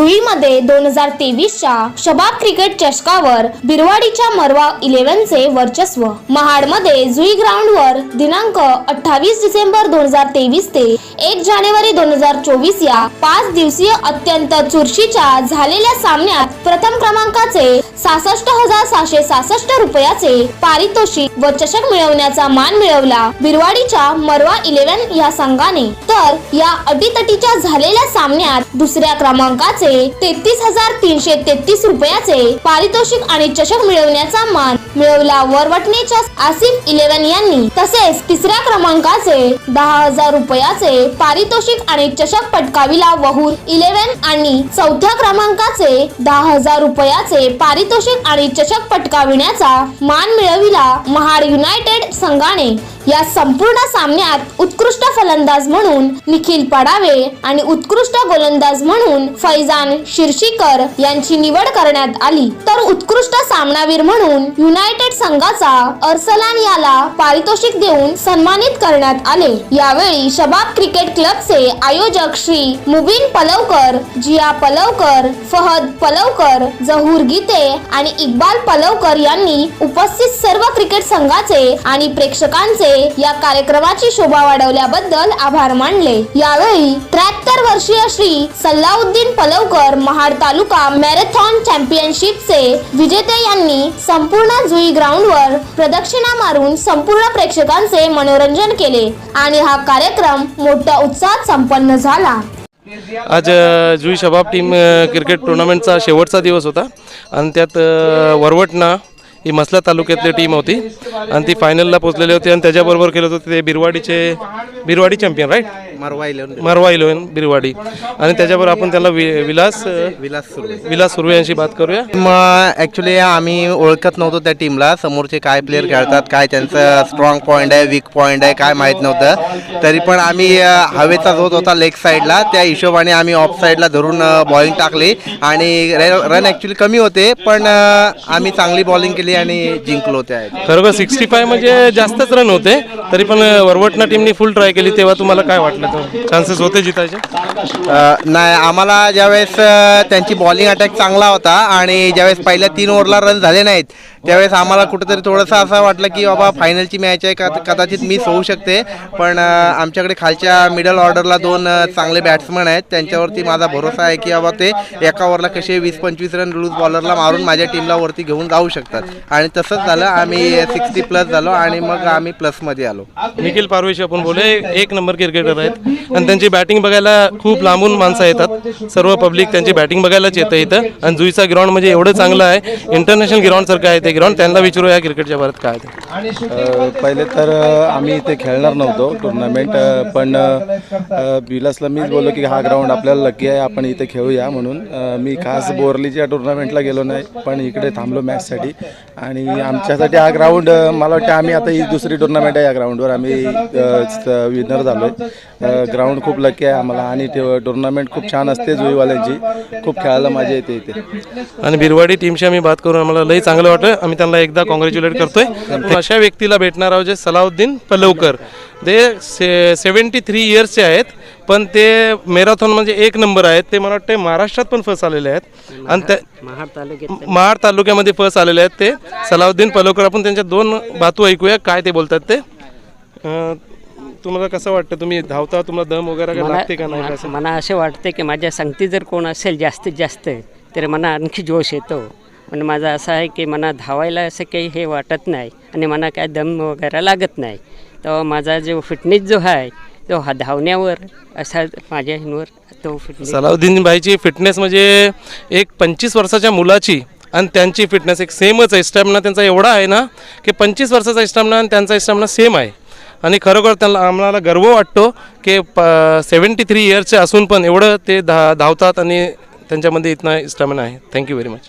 जुईमध्ये दोन हजार तेवीसच्या शबाब क्रिकेट चषकावर बिरवाडीच्या मरवा इलेव्हनचे वर्चस्व. महाडमध्ये जुई ग्राउंडवर दिनांक अठ्ठावीस डिसेंबर दोन हजार तेवीस ते एक जानेवारी दोन हजार चोवीस या पाच दिवसीय अत्यंत चुरशीच्या झालेल्या सामन्यात प्रथम क्रमांकाचे सहासष्ट हजार सहाशे सहासष्ट रुपयाचे पारितोषिक व चषक मिळवण्याचा मान मिळवला बिरवाडीच्या मरवा इलेव्हन या संघाने. तर या अटीतटीच्या झालेल्या सामन्यात दुसऱ्या क्रमांकाचे तेहतीस हजार तीनशे तेहतीस रुपयाचे पारितोषिक आणि चषक मिळवण्याचा मान मिळवला. वरवटणेच्या आसिफ इलेव्हन यांनी तसेच तिसऱ्या क्रमांकाचे दहा हजार रुपयाचे पारितोषिक आणि चषक पटकाविला वहूर इलेव्हन आणि चौथ्या क्रमांकाचे दहा हजार रुपयाचे पारितोषिक आणि चषक पटकाविण्याचा मान मिळविला महाड युनायटेड संघाने. या संपूर्ण सामन्यात उत्कृष्ट फलंदाज म्हणून निखिल पडावे आणि उत्कृष्ट गोलंदाज म्हणून फैजान शिर्शीकर यांची निवड करण्यात आली. तर उत्कृष्ट सामनावीर म्हणून युनायटेड संघाचा अर्सलान याला पारितोषिक देऊन सन्मानित करण्यात आले. यावेळी शबाब क्रिकेट क्लबचे आयोजक श्री मुबीन पलवकर जिया पलवकर फहद पलवकर जहूर गीते आणि इक्बाल पलवकर यांनी उपस्थित सर्व क्रिकेट संघाचे आणि प्रेक्षकांचे या कार्यक्रमाची शोभा वाढवल्याबद्दल आभार मानले. यावेळी त्र्याहत्तर वर्षीय श्री सल्लाउद्दीन पलवकर महाड तालुका मॅरेथॉन चॅम्पियनशिपचे विजेते यांनी संपूर्ण जुई ग्राउंडवर प्रदक्षिणा मारून संपूर्ण प्रेक्षकांचे मनोरंजन केले आणि हा कार्यक्रम मोठ्या उत्साहात संपन्न झाला. आज जुई शबाब टीम क्रिकेट टुर्नामेंटचा शेवटचा दिवस होता. आणि त्यात अ, वरवटना ही मसला तालुक्यातली टीम होती. आणि ती फायनलला पोहोचलेली होती आणि त्याच्याबरोबर केलं होतं ते बिरवाडीचे Birwadi champion right Marwa eleven Marwa eleven Birwadi. आणि त्याच्याबरोबर आपण त्यांना वि विलास विलास विलास सुर्वे यांची बात करूया. मग ॲक्च्युली आम्ही ओळखत नव्हतो त्या टीमला समोरचे काय प्लेयर खेळतात काय त्यांचं स्ट्रॉंग पॉईंट आहे वीक पॉईंट आहे काय माहीत नव्हतं. तरी पण आम्ही हवेचा जोत होता लेग साईडला त्या हिशोबाने आम्ही ऑफ साईडला धरून बॉलिंग टाकली. आणि रन ॲक्च्युली कमी होते पण आम्ही चांगली बॉलिंग केली. आणि जिंकलो त्या खरोखर सिक्स्टी फाय म्हणजे जास्तच रन होते तरी पण वरवटना टीमनी फुल ट्राय केली तेव्हा तुम्हाला काय वाटलं चान्सेस होते जितायचे? अ, नाही आम्हाला ज्यावेळेस त्यांची बॉलिंग अटॅक चांगला होता आणि ज्यावेळेस पहिल्या तीन ओव्हरला रन झाले नाहीत त्यावेळेस आम्हाला कुठेतरी थोडंसं असं वाटलं की बाबा फायनलची मॅच आहे कदाचित मिस होऊ शकते. पण आमच्याकडे खालच्या मिडल ऑर्डरला दोन चांगले बॅट्समन आहेत. त्यांच्यावरती माझा भरोसा आहे की बाबा ते एका ओव्हरला कसे वीस पंचवीस रन लूज बॉलरला मारून माझ्या टीमला वरती घेऊन जाऊ शकतात. आणि तसंच झालं आम्ही सिक्स्टी प्लस झालो आणि मग आम्ही प्लसमध्ये आलो. निखिल पारवेशी आपण बोले एक नंबर क्रिकेटर आहेत. आणि त्यांची बॅटिंग बघायला खूप लांबून माणसं येतात. सर्व पब्लिक त्यांची बॅटिंग बघायलाच येतं इथं. आणि जुईचा ग्राउंड म्हणजे एवढं चांगलं आहे. इंटरनॅशनल ग्राउंड सारखं आहे ते ग्राउंड त्यांना विचारू या क्रिकेटच्या भारत काय पहिले तर आम्ही इथे खेळणार नव्हतो टुर्नामेंट पण अ, विलासला मीच बोललो की हा ग्राउंड आपल्याला लकी आहे आपण इथे खेळूया म्हणून. मी खास बोरलीच्या टुर्नामेंटला गेलो नाही पण इकडे थांबलो मॅचसाठी आणि आमच्यासाठी हा ग्राउंड मला वाटतं आम्ही आता ही दुसरी टुर्नामेंट आहे या ग्राउंडवर आम्ही विनर झालो आहे ग्राउंड खूप लकी आहे आम्हाला. आणि टुर्नामेंट खूप छान असते जुईवाल्यांची. खूप खेळायला मजा येते इथे. आणि बिरवाडी टीमशी आम्ही बात करून आम्हाला लई चांगलं वाटलं. आम्ही त्यांना एकदा कॉंग्रॅच्युलेट करतोय. अशा व्यक्तीला भेटणार आहोत जे सलाउद्दीन पलवकर. ते से सेवन्टी थ्री इयर्सचे आहेत पण ते मॅरेथॉन म्हणजे एक नंबर आहेत. ते मला वाटतं महाराष्ट्रात पण फर्स्ट आलेले आहेत. आणि त्या महाड तालुक्यामध्ये फर्स्ट आलेले आहेत ते. सलाउद्दीन पलवकर आपण त्यांच्या दोन बातू ऐकूया काय ते बोलतात ते. अं, तुम्हाला कसं वाटतं? तुम्ही धावता तुम्हाला दम वगैरे काय लागते का नाही? मला कसं मला असे वाटते की माझ्या संगती जर कोण असेल जास्तीत जास्त तर मला आणखी जोश येतो. पण माझं असं आहे की मला धावायला असं काही हे वाटत नाही आणि मला काय दम वगैरे लागत नाही. तेव्हा माझा जो फिटनेस जो आहे तो हा धावण्यावर असा माझ्या ह्यांवर तो फिटनेस सलाउद्दीन भाईची फिटनेस म्हणजे एक पंचवीस वर्षाच्या मुलाची आणि त्यांची फिटनेस एक सेमच आहे. स्टॅमिना त्यांचा एवढा आहे ना की पंचवीस वर्षाचा स्टॅमिना आणि त्यांचा स्टॅमिना सेम आहे. आणि खरोखर त्यांना आम्हाला गर्व वाटतो की प सेवन्टी थ्री इयर्सचे असून पण एवढं ते धा धावतात आणि त्यांच्यामध्ये इतना स्टॅमिना आहे. Thank you very much